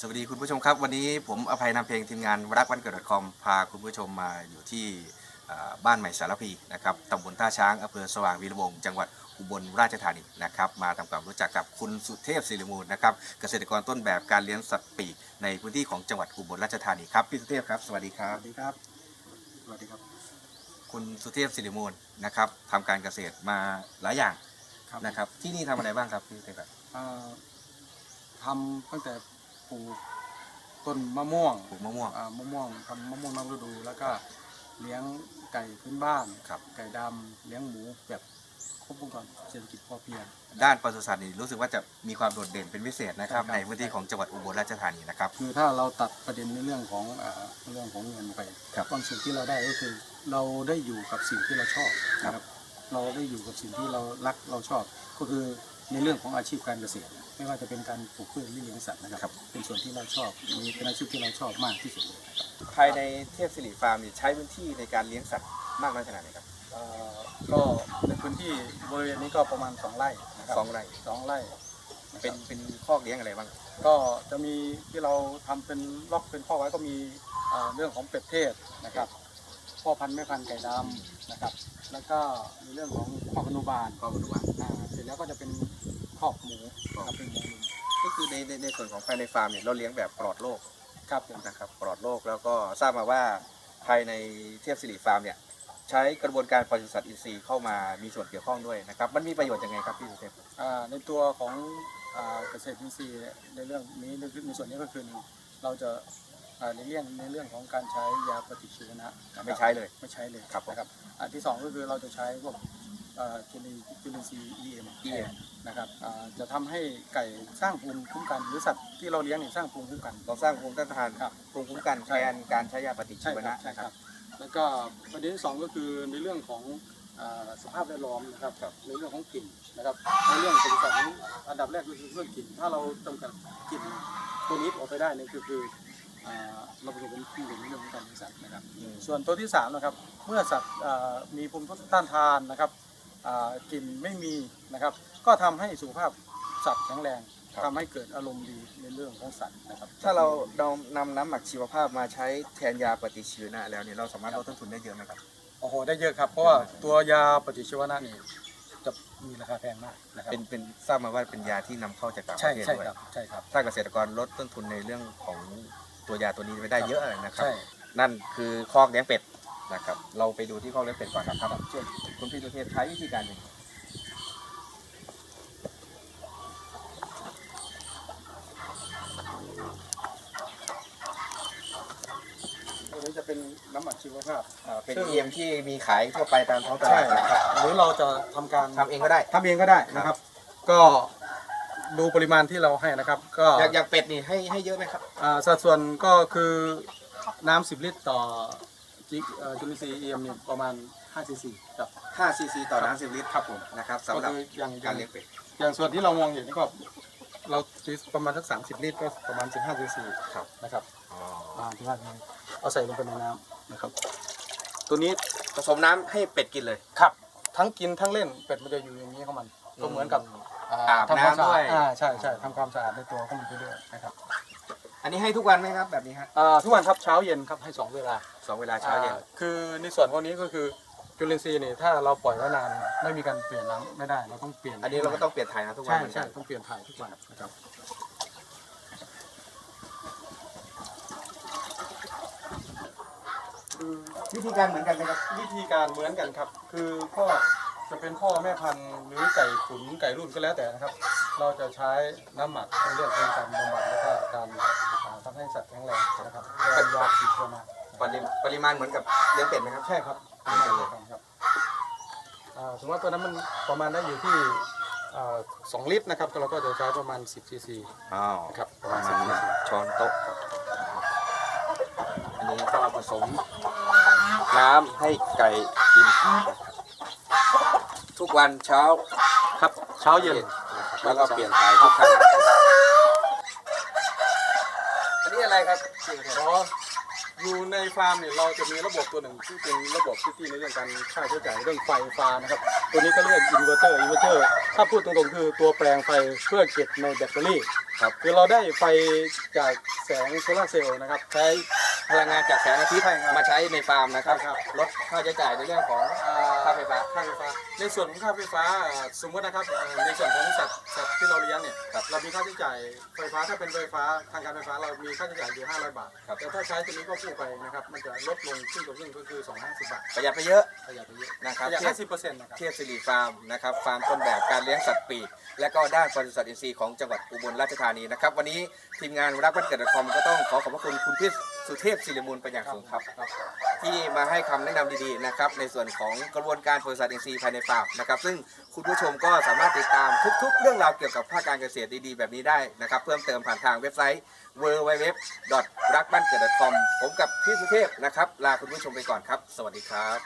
สวัสดีคุณผู้ชมครับ วันนี้ผมอภัยนำเพลงทีมงานรักวันเกิด .com พาคุณผู้ชมมาอยู่ที่เอ่อบ้านใหม่สารพีนะครับตำบลท่าช้างอำเภอสว่างวีรวงศ์จังหวัดอุบลราชธานีนะครับมาทำความรู้จักกับคุณสุเทพศิริมูลนะครับเกษตรกรต้นแบบการเลี้ยงสัตว์ปีกในพื้นที่ของจังหวัดอุบลราชธานีครับพี่สุเทพครับสวัสดีครัสบ วัสดีครับ สวัสดีครับ คุณสุเทพศิริมูลนะครับทำการเกษตรมาหลายอย่างครับนะครับที่นี่ทำอะไรบ้างครับพี่สุเทพครับ เอ่อทำตั้งแต่ ปลูกต้นมะม่วงปลูกมะม่วง อ่ามะม่วงทำมะม่วงนอกฤดู แล้วก็เลี้ยงไก่พื้นบ้านครับ ไก่ดำเลี้ยงหมูแบบครบวงจรเศรษฐกิจพอเพียง ด้านปศุสัตว์นี่รู้สึกว่าจะมีความโดดเด่นเป็นพิเศษนะครับ ใช่ครับ ในพื้นที่ของจังหวัดอุบลราชธานีนะครับ คือถ้าเราตัดประเด็นในเรื่องของอ่าเรื่องของเงินไปครับบางสิ่งที่เราได้ก็คือ เราได้อยู่กับสิ่งที่เราชอบครับ นะครับ เราได้อยู่กับสิ่งที่เรารักเราชอบ ก็คือ ในเรื่องของอาชีพการเกษตร ไม่ว่าจะเป็นการปลูกพืชหรือเลี้ยงสัตว์นะครับ เป็นส่วนที่เราชอบมีเป็นอาชีพที่เราชอบมากที่สุดเลยนะครับภายในเทพสิริฟาร์มนี่ใช้พื้นที่ในการเลี้ยงสัตว์มากน้อยขนาดไหนครับเอ่อก็ในพื้นที่บริเวณนี้ก็ประมาณสองไร่นะครับสองไร่สองไร่ เป็นเป็นคอกเลี้ยงอะไรบ้างก็จะมีที่เราทำเป็นล็อกเป็นข้อไว้ก็มีเอ่อเรื่องของเป็ดเทศนะครับ พ่อพันธุ์แม่พันธุ์ไก่ดำนะครับ แล้วก็ในเรื่องของข้อกอนุบาลคอกอนุบาลอ่าเสร็จแล้วก็จะเป็น คอกหมูนะครับเป็นหมูหมูก็คือในในในส่วนของภายในฟาร์มเนี่ยเราเลี้ยงแบบปลอดโรคครับผมนะครับปลอดโรคแล้วก็ทราบมาว่าภายในเทพสิริฟาร์มเนี่ยใช้กระบวนการปศุสัตว์อินทรีย์เข้ามามีส่วนเกี่ยวข้องด้วยนะครับ มันมีประโยชน์ยังไงครับพี่สุเทพอ่าในตัวของอ่าเกษตรอินทรีย์เนี่ยในเรื่องนี้ในในส่วนนี้ก็คือหนึ่งเราจะอ่าในเรื่องในเรื่องของการใช้ยาปฏิชีวนะนะครับไม่ใช้เลยไม่ใช้เลยครับผมนะครับอันที่สองก็คือเราจะใช้พวกเอ่อ จุลินจุลินทรีย์ EM EM นะครับอ่าจะทำให้ไก่สร้างภูมิคุ้มกันหรือสัตว์ที่เราเลี้ยงเนี่ยสร้างภูมิคุ้มกัน เราสร้างภูมิต้านทานครับภูมิคุ้มกันแทนการใช้ยาปฏิชีวนะใช่นะคครัรับบแล้วก็ประเด็นที่สองก็คือในเรื่องของอ่าสภาพแวดล้อมนะครับครับในเรื่องของกลิ่นนะครับในเรื่องของสัตว์นี้อันดับแรกก็คือเรื่องกลิ่นถ้าเราจำกัดกลิ่นตัวนี้ออกไปได้เนี่ยคือคืออ่าเราประสบผลที่ดีในเรื่องของการเลี้ยงสัตว์นะครับ ส่วนตัวที่3นะครับเมื่อสัตว์อ่ามีภูมิต้านทานนะครับอ่า กลิ่นไม่มีนะครับ ก็ทำให้สุขภาพสัตว์แข็งแรงครับทำให้เกิดอารมณ์ดีในเรื่องของสัตว์นะครับถ้าเราเรานำน้ำหมักชีวภาพมาใช้แทนยาปฏิชีวนะแล้วเนี่ยเราสามารถลดต้นทุนได้เยอะไหมครับ โอ้โหได้เยอะครับเพราะว่าตัวยาปฏิชีวนะนี่จะมีราคาแพงมากนะครับเป็นเป็นทราบมาว่าเป็นยาที่นำเข้าจากต่างปใช่ระเทศใช่ด้วยครับใช่ครับ ถ้าเกษตรกรลดต้นทุนในเรื่องของตัวยาตัวนี้ไปได้เยอะเลยนะครับ ใช่ นั่นคือคอกเลี้ยงเป็ด นะครับ เราไปดูที่คอกเลี้ยงเป็ดก่อนนะครับเช่นคุณพี่สุเทพใช้วิธีการยังไงตัวนี้จะเป็นน้ำหมักชีวภาพ อ่าเป็นซึ่ง เอ็มที่มีขายทั่วไปตามท้องตใช่ลาดนะครับหรือเราจะทำการทำเองก็ได้ทำเองก็ได้นะครับ ก็ดูปริมาณที่เราให้นะครับ ก็ อย่างอย่างเป็ดนี่ให้ให้เยอะไหมครับ อ่าสัดส่วนก็คือน้ำ 10 ลิตรต่อ จิเอ่อจุลินทรีย์เอ็มนี่ประมาณ5ซีซีครับ5ซีซีต่อน้ำ10ลิตรครับผมนะครับก็สำหรับคืออย่างอการย่างเลี้ยงเป็ด อย่างส่วนที่เรามองเห็นนี่ก็ เราตีประมาณสัก30 ลิตรก็ประมาณ 15ซีซีครับ นะครับอ๋ออ่าที่ว่านี้เอาใส่ลงไปในน้ำนะครับ ตัวนี้ผสมน้ำให้เป็ดกินเลย ครับทั้งกินทั้งเล่นเป็ดมันจะอยู่อย่างนี้ของมัน ก็เหมือนกับอาบทำความน้ำสะด้อาวยดอ่าใช่ใช่ทำความสะอาดในตัวของมันไปด้วยนะครับ อันนี้ให้ทุกวันไหมครับแบบนี้ฮะอ่าทุกวันครับเช้าเย็นครับให้สองเวลาสองเวลาเช้าเย็น อ่คือในส่วนพวกนี้ก็คือจุลินทรีย์นี่ถ้าเราปล่อยไว้นานไม่มีการเปลี่ยนน้ำไม่ได้เราต้องเปลี่ยนอันนี้เราก็ต้องเปลี่ยนถ่ายนะทุกวันใช่เหมือนกัใช่นต้องเปลี่ยนถ่ายทุกวันนะครับวิธีการเหมือนกันไหมครับวิธีการเหมือนกันครับ คือพ่อจะเป็นพ่อแม่พันธุ์หรือไก่ขุนไก่รุ่นก็แล้วแต่นะครับ เราจะใช้น้ำหมักในเรื่องของการบำบัดแล้วก็การอ่าทำ ให้สัตว์แข็งแรงนะครับเป็นยาติดเชื้อมาปริปริมาณเหมือนกับเลี้ยงเป็ดไหมครับ ใช่ครับเหมือนกันเลยครับอ่าถึงว่าตัวนั้นมันประมาณได้อยู่ที่อ่าสองลิตรนะครับเราก็จะใช้ประมาณ 10ซีซีอ้าวครับปประระมามาณณ10ซีซีช้อนโต๊ะอันนี้ก็ผสมน้ำให้ไก่กิน ทุกวันเช้าครับเช้าเย็นนะครับแล้วก็เปลี่ยนถ่ายทุกครั้งอั นี่อะไรครับอ๋ออยู่ในฟาร์มเนี่ยเราจะมีระบบตัวหนึ่งที่เป็นระบบที่ในเรื่องการค่าใช้จ่ายเรื่องไฟฟ้านะครับ ตัวนี้ก็เรียกอินเวอร์เตอร์อินเวอร์เตอร์ถ้าพูดตรงๆ คือตัวแปลงไฟเพื่อเก็บในแบตเตอรี่ครับคือเราได้ไฟจากแสงโซลาร์เซลล์นะครับ ใช้ พลังงานจากแสงอาทิตย์ใช่ครับมาใช้ในฟาร์มนะครับใช่ครับ ลดค่าใช้จ่ายในเรื่องของ อ่ค่าไฟฟ้าค่าไฟฟ้า ในส่วนของค่าไฟฟ้าอ่าสมมตินะครับอ่าในส่วนของสัตว์สัตว์ที่เราเลี้ยงเนี่ย ครับเรามีค่าใช้จ่ายไฟฟ้าถ้าเป็นไฟฟ้าทางการไฟฟ้าเรามีค่าใช้จ่ายอยู่ 500 บาท ครับ แต่ถ้าใช้ตัวนี้ก็คู่ไปนะครับ มันจะลดลงครึ่งต่อครึ่งก็คือ 250 บาทประหยัดไปเยอะประหยัดไปเยอะนะคปรับระหยัดเทียบ50%นะครับ เทียบสิริฟาร์มนะครับฟาร์มต้นแบบการเลี้ยงสัตว์ปีกและก็ด้านปศุสัตว์อินทรีย์ของจังหวัดอุบลราชธานีนะครับวันนี้ทีมงานรักวันเกิดคอมก็ต้องขอขอบพระคุณคุณพี่ สุเทพศิริมูลเป็นอย่างสูงครับครับที่มาให้คำแนะนำดีๆนะครับในส่วนของกระบวนการปศุสัตว์อินซีภายในฟาร์มนะครับซึ่งคุณผู้ชมก็สามารถติดตามทุกๆ เรื่องราวเกี่ยวกับภาคการเกษตรดีๆ แบบนี้ได้นะครับ เพิ่มเติมผ่านทางเว็บไซต์ w w w รักบ้านเกิด .com ผมกับพี่สุเทพนะครับลาคุณผู้ชมไปก่อนครับ สวัสดีครับ